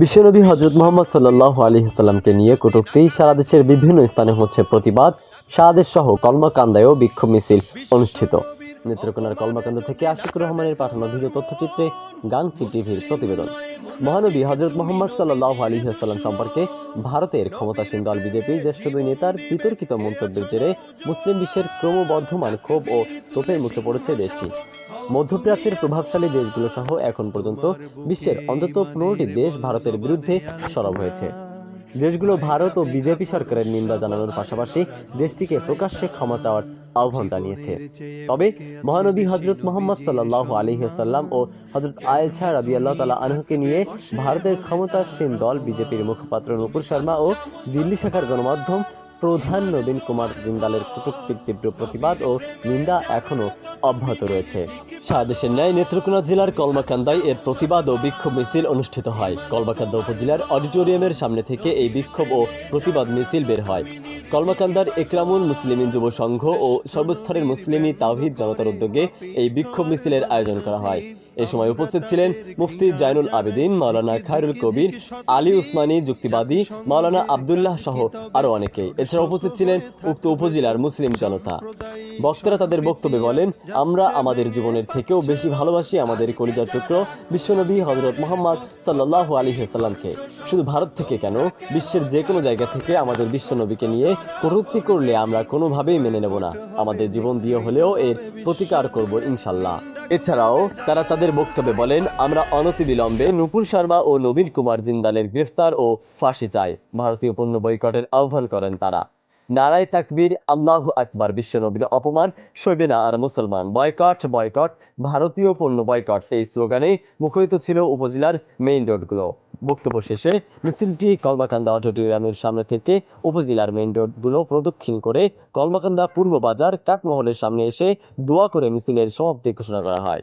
বিশ্বনবী হজরত মোহাম্মদ সাল্লাহ আলী সাল্লামকে নিয়ে কটূক্তি, সারা দেশের বিভিন্ন স্থানে হচ্ছে প্রতিবাদ, সারা দেশ সহ কলমাকান্দায়ও বিক্ষোভ মিছিল অনুষ্ঠিত। নেত্রকোনার কলমাকান্দা থেকে আশিকুর রহমানের পাঠানো ভিডিও তথ্যচিত্রে গাংচি টিভির প্রতিবেদন। মহানবী হজরত মোহাম্মদ সাল্লাহ আলী সাল্লাম সম্পর্কে ভারতের ক্ষমতাসীন দল বিজেপি জ্যেষ্ঠ দুই নেতার বিতর্কিত মন্তব্যের জেরে মুসলিম বিশ্বের ক্রমবর্ধমান ক্ষোভ ও তোপের মুখে পড়েছে দেশটি। মধ্যপ্রাচ্যের প্রভাবশালী দেশগুলো সহ এখন পর্যন্ত বিশ্বের অন্তত পনেরোটি দেশ ভারতের বিরুদ্ধে সরব হয়েছে। দেশগুলো ভারত ও বিজেপি সরকারের নিন্দা জানানোর পাশাপাশি দেশটিকে প্রকাশ্যে ক্ষমা চাওয়ার আহ্বান জানিয়েছে। তবে মহানবী হজরত মোহাম্মদ সাল্লাহ আলহিহাসাল্লাম ও হজরত আয়েছা রাদি আল্লাহ তালা আনহুকে নিয়ে ভারতের ক্ষমতাসীন দল বিজেপির মুখপাত্র নুপুর শর্মা ও দিল্লি শাখার গণমাধ্যম প্রধান নবীন কুমার জিন্দালের কটূক্তির তীব্র প্রতিবাদ ও নিন্দা এখনও অব্যাহত রয়েছে। সারা দেশের ন্যায় নেত্রকোনা জেলার কলমাকান্দায় এর প্রতিবাদ ও বিক্ষোভ মিছিল অনুষ্ঠিত হয়। কলমাকান্দা উপজেলার অডিটোরিয়ামের সামনে থেকে এই বিক্ষোভ ও প্রতিবাদ মিছিল বের হয়। কলমাকান্দার একরামুল মুসলিমিন যুব সংঘ ও সর্বস্তরের মুসলিমি তাওহিদ জনতার উদ্যোগে এই বিক্ষোভ মিছিলের আয়োজন করা হয়। এ সময় উপস্থিত ছিলেন মুফতি জাইনুল আবেদিন, মাওলানা খায়রুল কবির, আলী উসমানী, যুক্তিবাদী, মাওলানা আবদুল্লাহ সহ আরও অনেকেই এছাড়া উপস্থিত ছিলেন উক্ত উপজেলার মুসলিম জনতা। বক্তারা তাদের বক্তব্যে বলেন, আমরা আমাদের জীবনের থেকেও বেশি ভালোবাসি আমাদের কলিজার টুকরো বিশ্বনবী হজরত মোহাম্মদ সাল্লাহ আলী সাল্লামকে শুধু ভারত থেকে কেন? বিশ্বের যে কোনো জায়গা থেকে আমাদের বিশ্বনবীকে নিয়ে কটূক্তি করলে আমরা কোনোভাবেই মেনে নেব না। আমাদের জীবন দিয়ে হলেও এর প্রতিকার করব ইনশাল্লাহ। এছাড়াও তারা তাদের বক্তব্যে বলেন, আমরা অনতিবিলম্বে নুপুর শর্মা ও নবীন কুমার জিন্দালের গ্রেফতার ও ফাঁসি চাই। ভারতীয় পণ্য বৈকটের আহ্বান করেন তারা। নারায় তাকবীর আল্লাহ আকবার বিশ্বনবীর অপমান, সইবে না আর মুসলমান। বয়কট বয়কট ভারতীয় পণ্য বয়কট এই স্লোগানে মুখরিত ছিল উপজেলার মেইন রোডগুলো বক্তব্য শেষে মিছিলটি কলমাকান্দা অডিটোরিয়ামের সামনে থেকে উপজেলার মেইন রোডগুলো প্রদক্ষিণ করে কলমাকান্দা পূর্ব বাজার কাকমহলের সামনে এসে দোয়া করে মিছিলের সমাপ্তি ঘোষণা করা হয়।